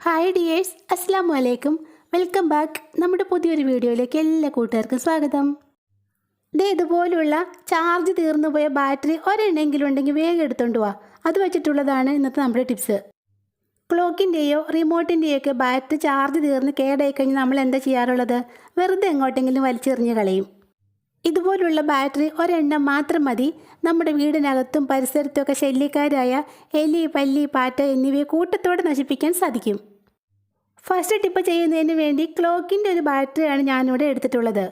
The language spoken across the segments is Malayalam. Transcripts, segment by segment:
ഹായ് ഡിയേഴ്സ് അസ്സാം വലൈക്കും വെൽക്കം ബാക്ക് നമ്മുടെ പുതിയൊരു വീഡിയോയിലേക്ക് എല്ലാ കൂട്ടുകാർക്കും സ്വാഗതം. ദേ ഇതുപോലുള്ള ചാർജ് തീർന്നു പോയ ബാറ്ററി ഒരെണ്ണെങ്കിലും ഉണ്ടെങ്കിൽ വേഗം എടുത്തോണ്ട് വാ. അത് വെച്ചിട്ടുള്ളതാണ് ഇന്നത്തെ നമ്മുടെ ടിപ്സ് ക്ലോക്കിന്റെയോ റിമോട്ടിന്റെയോ ഒക്കെ ബാറ്ററി ചാർജ് തീർന്ന് കേടായി കഴിഞ്ഞാൽ നമ്മൾ എന്താ ചെയ്യാറുള്ളത്? വെറുതെ എങ്ങോട്ടെങ്കിലും വലിച്ചെറിഞ്ഞ് കളയും. ഇതുപോലുള്ള ബാറ്ററി ഒരെണ്ണം മാത്രം മതി. നമ്മുടെ വീടിനകത്തും പരിസരത്തും ഒക്കെ ശല്യക്കാരായ എലി പല്ലി പാറ്റ എന്നിവയെ കൂട്ടത്തോടെ നശിപ്പിക്കാൻ സാധിക്കും. ഫസ്റ്റ് ടിപ്പ് ചെയ്യുന്നതിന് വേണ്ടി ക്ലോക്കിന്റെ ഒരു ബാറ്ററിയാണ് ഞാനിവിടെ എടുത്തിട്ടുള്ളത്.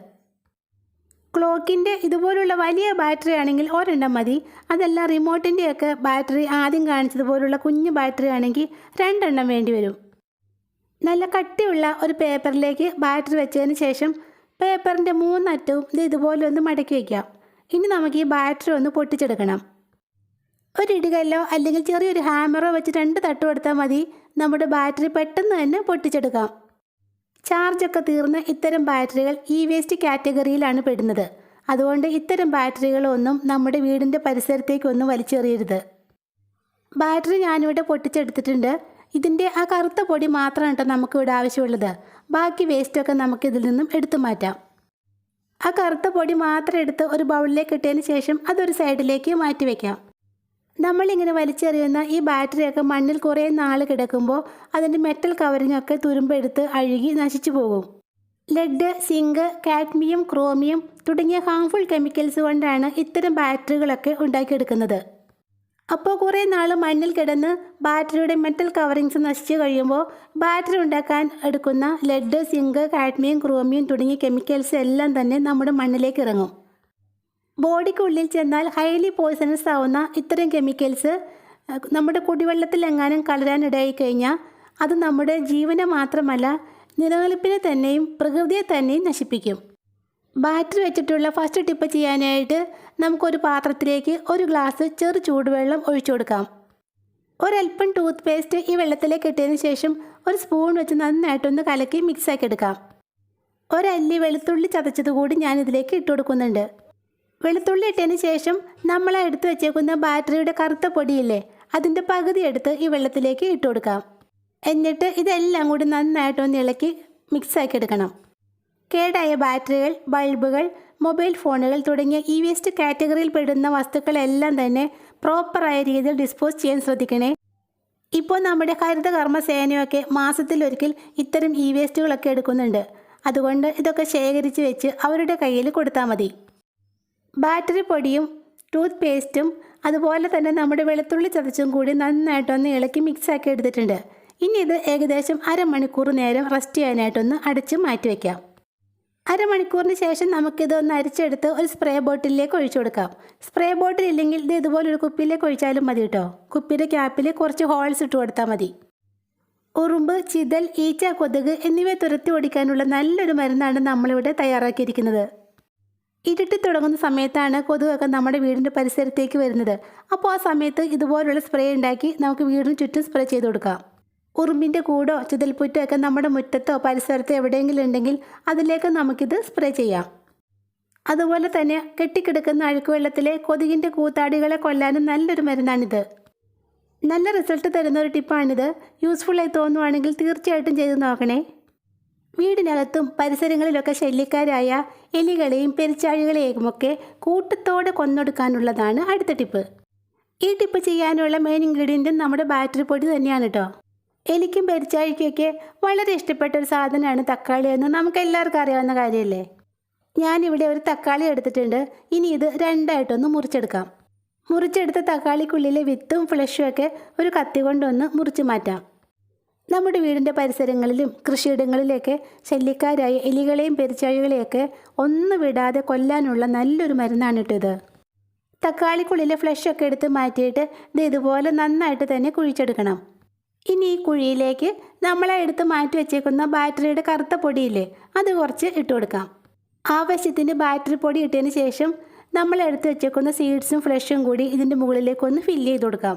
ക്ലോക്കിന്റെ ഇതുപോലുള്ള വലിയ ബാറ്ററി ആണെങ്കിൽ ഒരെണ്ണം മതി. അതല്ല റിമോട്ടിന്റെയൊക്കെ ബാറ്ററി ആദ്യം കാണിച്ചതുപോലുള്ള കുഞ്ഞു ബാറ്ററി ആണെങ്കിൽ രണ്ടെണ്ണം വേണ്ടി വരും. നല്ല കട്ടിയുള്ള ഒരു പേപ്പറിലേക്ക് ബാറ്ററി വെച്ചതിന് ശേഷം പേപ്പറിന്റെ മൂന്നറ്റവും ഇത് ഇതുപോലെ ഒന്ന് മടക്കി വയ്ക്കാം ഇനി നമുക്ക് ഈ ബാറ്ററി ഒന്ന് പൊട്ടിച്ചെടുക്കണം. ഒരു ഇടുകല്ലോ അല്ലെങ്കിൽ ചെറിയൊരു ഹാമറോ വെച്ച് രണ്ട് തട്ട് കൊടുത്താൽ മതി. നമ്മുടെ ബാറ്ററി പെട്ടെന്ന് തന്നെ പൊട്ടിച്ചെടുക്കാം. ചാർജൊക്കെ തീർന്ന ഇത്തരം ബാറ്ററികൾ ഇ വേസ്റ്റ് കാറ്റഗറിയിലാണ് പെടുന്നത്. അതുകൊണ്ട് ഇത്തരം ബാറ്ററികളൊന്നും നമ്മുടെ വീടിന്റെ പരിസരത്തേക്കൊന്നും വലിച്ചെറിയരുത്. ബാറ്ററി ഞാനിവിടെ പൊട്ടിച്ചെടുത്തിട്ടുണ്ട്. ഇതിന്റെ ആ കറുത്ത പൊടി മാത്രമാണ് കേട്ടോ നമുക്കിവിടെ ആവശ്യമുള്ളത്. ബാക്കി വേസ്റ്റൊക്കെ നമുക്ക് ഇതിൽ നിന്നും എടുത്തു മാറ്റാം. ആ കറുത്ത പൊടി മാത്രം എടുത്ത് ഒരു ബൗളിലേക്ക് ഇട്ടതിന് ശേഷം അതൊരു സൈഡിലേക്ക് മാറ്റി വയ്ക്കാം നമ്മളിങ്ങനെ വലിച്ചെറിയുന്ന ഈ ബാറ്ററിയൊക്കെ മണ്ണിൽ കുറേ നാൾ കിടക്കുമ്പോൾ അതിന്റെ മെറ്റൽ കവറിങ്ങൊക്കെ തുരുമ്പെടുത്ത് അഴുകി നശിച്ചു പോകും. ലെഡ് സിങ്ക് കാഡ്മിയം ക്രോമിയം തുടങ്ങിയ ഹാംഫുൾ കെമിക്കൽസ് കൊണ്ടാണ് ഇത്തരം ബാറ്ററികളൊക്കെ ഉണ്ടാക്കിയെടുക്കുന്നത്. അപ്പോൾ കുറേ നാൾ മണ്ണിൽ കിടന്ന് ബാറ്ററിയുടെ മെറ്റൽ കവറിങ്സ് നശിച്ചു കഴിയുമ്പോൾ ബാറ്ററി ഉണ്ടാക്കാൻ എടുക്കുന്ന ലെഡ് സിങ്ക് കാഡ്മിയം ക്രോമിയം തുടങ്ങിയ കെമിക്കൽസ് എല്ലാം തന്നെ നമ്മുടെ മണ്ണിലേക്ക് ഇറങ്ങും. ബോഡിക്കുള്ളിൽ ചെന്നാൽ ഹൈലി പോയ്സണസ് ആവുന്ന ഇത്തരം കെമിക്കൽസ് നമ്മുടെ കുടിവെള്ളത്തിൽ എങ്ങാനും കലരാനിടയായി കഴിഞ്ഞാൽ അത് നമ്മുടെ ജീവനെ മാത്രമല്ല നിലനിൽപ്പിനെ തന്നെയും പ്രകൃതിയെ തന്നെയും നശിപ്പിക്കും. ബാറ്ററി വെച്ചിട്ടുള്ള ഫസ്റ്റ് ടിപ്പ് ചെയ്യാനായിട്ട് നമുക്കൊരു പാത്രത്തിലേക്ക് ഒരു ഗ്ലാസ് ചെറു ചൂടുവെള്ളം ഒഴിച്ചു കൊടുക്കാം. ഒരൽപ്പൻ ടൂത്ത് പേസ്റ്റ് ഈ വെള്ളത്തിലേക്ക് ഇട്ടതിന് ശേഷം ഒരു സ്പൂൺ വെച്ച് നന്നായിട്ടൊന്ന് കലക്കി മിക്സാക്കി എടുക്കാം. ഒരല്ലി വെളുത്തുള്ളി ചതച്ചത് കൂടി ഞാനിതിലേക്ക് ഇട്ട് കൊടുക്കുന്നുണ്ട്. വെളുത്തുള്ളി ഇട്ടതിന് ശേഷം നമ്മൾ എടുത്തു വെച്ചേക്കുന്ന ബാറ്ററിയുടെ കറുത്ത പൊടിയില്ലേ അതിന്റെ പകുതി എടുത്ത് ഈ വെള്ളത്തിലേക്ക് ഇട്ട് കൊടുക്കാം. എന്നിട്ട് ഇതെല്ലാം കൂടി നന്നായിട്ടൊന്ന് ഇളക്കി മിക്സാക്കി എടുക്കണം. കേടായ ബാറ്ററികൾ ബൾബുകൾ മൊബൈൽ ഫോണുകൾ തുടങ്ങിയ ഇ വേസ്റ്റ് കാറ്റഗറിയിൽ പെടുന്ന വസ്തുക്കളെല്ലാം തന്നെ പ്രോപ്പറായ രീതിയിൽ ഡിസ്പോസ് ചെയ്യാൻ ശ്രദ്ധിക്കണേ. ഇപ്പോൾ നമ്മുടെ ഹരിതകർമ്മ സേനയൊക്കെ മാസത്തിലൊരിക്കൽ ഇത്തരം ഇ വേസ്റ്റുകളൊക്കെ എടുക്കുന്നുണ്ട്. അതുകൊണ്ട് ഇതൊക്കെ ശേഖരിച്ച് വെച്ച് അവരുടെ കയ്യിൽ കൊടുത്താൽ മതി. ബാറ്ററി പൊടിയും ടൂത്ത് പേസ്റ്റും അതുപോലെ തന്നെ നമ്മുടെ വെളുത്തുള്ളി ചതച്ചും കൂടി നന്നായിട്ടൊന്ന് ഇളക്കി മിക്സാക്കി എടുത്തിട്ടുണ്ട്. ഇനി ഇത് ഏകദേശം അരമണിക്കൂർ നേരം റെസ്റ്റ് ചെയ്യാനായിട്ടൊന്ന് അടച്ച് മാറ്റി വയ്ക്കാം അരമണിക്കൂറിന് ശേഷം നമുക്കിതൊന്ന് അരിച്ചെടുത്ത് ഒരു സ്പ്രേ ബോട്ടിലേക്ക് ഒഴിച്ചു കൊടുക്കാം. സ്പ്രേ ബോട്ടിൽ ഇല്ലെങ്കിൽ ഇത് ഇതുപോലൊരു കുപ്പിയിലേക്ക് ഒഴിച്ചാലും മതി കേട്ടോ. കുപ്പിയുടെ ക്യാപ്പിൽ കുറച്ച് ഹോൾസ് ഇട്ട് കൊടുത്താൽ മതി. ഉറുമ്പ് ചിതൽ ഈച്ച കൊതുക് എന്നിവയെ തുരത്തി ഓടിക്കാനുള്ള നല്ലൊരു മരുന്നാണ് നമ്മളിവിടെ തയ്യാറാക്കിയിരിക്കുന്നത്. ഇരുട്ടി തുടങ്ങുന്ന സമയത്താണ് കൊതുകൊക്കെ നമ്മുടെ വീടിന്റെ പരിസരത്തേക്ക് വരുന്നത്. അപ്പോൾ ആ സമയത്ത് ഇതുപോലുള്ള സ്പ്രേ ഉണ്ടാക്കി നമുക്ക് വീടിന് ചുറ്റും സ്പ്രേ ചെയ്ത് കൊടുക്കാം. ഉറുമ്പിന്റെ കൂടോ ചിതൽപ്പുറ്റോ ഒക്കെ നമ്മുടെ മുറ്റത്തോ പരിസരത്തോ എവിടെയെങ്കിലും ഉണ്ടെങ്കിൽ അതിലേക്ക് നമുക്കിത് സ്പ്രേ ചെയ്യാം. അതുപോലെ തന്നെ കെട്ടിക്കിടക്കുന്ന അഴുക്കുവെള്ളത്തിലെ കൊതുകിന്റെ കൂത്താടികളെ കൊല്ലാനും നല്ലൊരു മരുന്നാണിത്. നല്ല റിസൾട്ട് തരുന്ന ഒരു ടിപ്പാണിത്. യൂസ്ഫുള്ളായി തോന്നുവാണെങ്കിൽ തീർച്ചയായിട്ടും ചെയ്ത് നോക്കണേ. വീടിനകത്തും പരിസരങ്ങളിലൊക്കെ ശല്യക്കാരായ എലികളെയും പെരിച്ചാഴികളെയും ഒക്കെ കൂട്ടത്തോടെ കൊന്നൊടുക്കാനുള്ളതാണ് അടുത്ത ടിപ്പ്. ഈ ടിപ്പ് ചെയ്യാനുള്ള മെയിൻ ഇൻഗ്രീഡിയന്റും നമ്മുടെ ബാറ്ററി പൊടി തന്നെയാണ് കേട്ടോ എലിക്കും പെരിച്ചാഴിക്കൊക്കെ വളരെ ഇഷ്ടപ്പെട്ട ഒരു സാധനമാണ് തക്കാളി എന്ന് നമുക്ക് എല്ലാവർക്കും അറിയാവുന്ന കാര്യമല്ലേ? ഞാനിവിടെ ഒരു തക്കാളി എടുത്തിട്ടുണ്ട്. ഇനി ഇത് രണ്ടായിട്ടൊന്ന് മുറിച്ചെടുക്കാം. മുറിച്ചെടുത്ത തക്കാളിക്കുള്ളിലെ വിത്തും ഫ്ലഷും ഒക്കെ ഒരു കത്തി കൊണ്ടൊന്ന് മുറിച്ച് മാറ്റാം. നമ്മുടെ വീടിന്റെ പരിസരങ്ങളിലും കൃഷിയിടങ്ങളിലൊക്കെ ശല്യക്കാരായ എലികളെയും പെരിച്ചാഴികളെയൊക്കെ ഒന്നും വിടാതെ കൊല്ലാനുള്ള നല്ലൊരു മരുന്നാണ് ഇട്ടത് തക്കാളിക്കുള്ളിലെ ഫ്ലഷൊക്കെ എടുത്ത് മാറ്റിയിട്ട് ഇത് ഇതുപോലെ നന്നായിട്ട് തന്നെ കുഴിച്ചെടുക്കണം. ഇനി ഈ കുഴിയിലേക്ക് നമ്മളെ എടുത്ത് മാറ്റി വെച്ചേക്കുന്ന ബാറ്ററിയുടെ കറുത്ത പൊടിയില്ലേ അത് കുറച്ച് ഇട്ട് കൊടുക്കാം. ആവശ്യത്തിന് ബാറ്ററി പൊടി ഇട്ടതിന് ശേഷം നമ്മൾ എടുത്ത് വെച്ചേക്കുന്ന സീഡ്സും ഫ്ലഷും കൂടി ഇതിന്റെ മുകളിലേക്ക് ഒന്ന് ഫില്ല് ചെയ്ത് കൊടുക്കാം.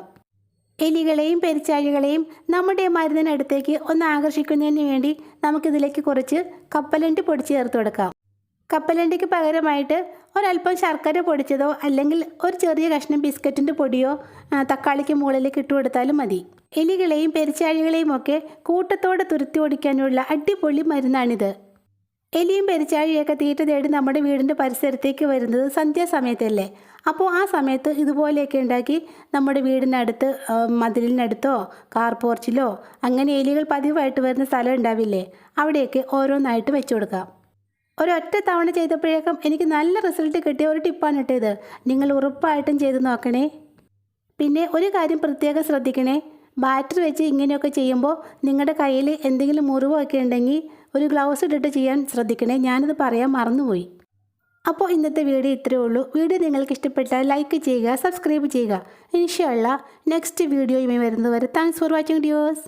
എലികളെയും പെരിച്ചാഴികളെയും നമ്മുടെ മരുന്നിനടുത്തേക്ക് ഒന്ന് ആകർഷിക്കുന്നതിന് വേണ്ടി നമുക്കിതിലേക്ക് കുറച്ച് കപ്പലണ്ടി പൊടി ചേർത്ത് കൊടുക്കാം. കപ്പലണ്ടിക്ക് പകരമായിട്ട് ഒരല്പം ശർക്കര പൊടിച്ചതോ അല്ലെങ്കിൽ ഒരു ചെറിയ കഷ്ണം ബിസ്ക്കറ്റിന്റെ പൊടിയോ തക്കാളിക്ക് മുകളിലേക്ക് ഇട്ട് കൊടുത്താലും മതി. എലികളെയും പെരിച്ചാഴികളെയും ഒക്കെ കൂട്ടത്തോടെ തുരുത്തി ഓടിക്കാനുള്ള അടിപൊളി മരുന്നാണിത്. എലിയും പെരിച്ചാഴിയൊക്കെ തീറ്റ തേടി നമ്മുടെ വീടിന്റെ പരിസരത്തേക്ക് വരുന്നത് സന്ധ്യാസമയത്തല്ലേ അപ്പോൾ ആ സമയത്ത് ഇതുപോലെയൊക്കെ ഉണ്ടാക്കി നമ്മുടെ വീടിനടുത്ത് മതിലിനടുത്തോ കാർ പോർച്ചിലോ അങ്ങനെ എലികൾ പതിവായിട്ട് വരുന്ന സ്ഥലം ഉണ്ടാവില്ലേ? അവിടെയൊക്കെ ഓരോന്നായിട്ട് വെച്ചു കൊടുക്കാം. ഒരൊറ്റ തവണ ചെയ്തപ്പോഴേക്കും എനിക്ക് നല്ല റിസൾട്ട് കിട്ടിയ ഒരു ടിപ്പാണ് ഇട്ടത്. നിങ്ങൾ ഉറപ്പായിട്ടും ചെയ്ത് നോക്കണേ. പിന്നെ ഒരു കാര്യം പ്രത്യേകം ശ്രദ്ധിക്കണേ. ബാറ്ററി വെച്ച് ഇങ്ങനെയൊക്കെ ചെയ്യുമ്പോൾ നിങ്ങളുടെ കയ്യിൽ എന്തെങ്കിലും മുറിവൊക്കെ ഉണ്ടെങ്കിൽ ഒരു ഗ്ലൗസ് ഇട്ടിട്ട് ചെയ്യാൻ ശ്രദ്ധിക്കണേ. ഞാനത് പറയാൻ മറന്നുപോയി. അപ്പോൾ ഇന്നത്തെ വീഡിയോ ഇത്രയേ ഉള്ളൂ. വീഡിയോ നിങ്ങൾക്ക് ഇഷ്ടപ്പെട്ടാൽ ലൈക്ക് ചെയ്യുക സബ്സ്ക്രൈബ് ചെയ്യുക. ഇൻഷല്ല നെക്സ്റ്റ് വീഡിയോയുമായി വരുന്നതുവരെ താങ്ക്സ് ഫോർ വാച്ചിങ് ഡിയോസ്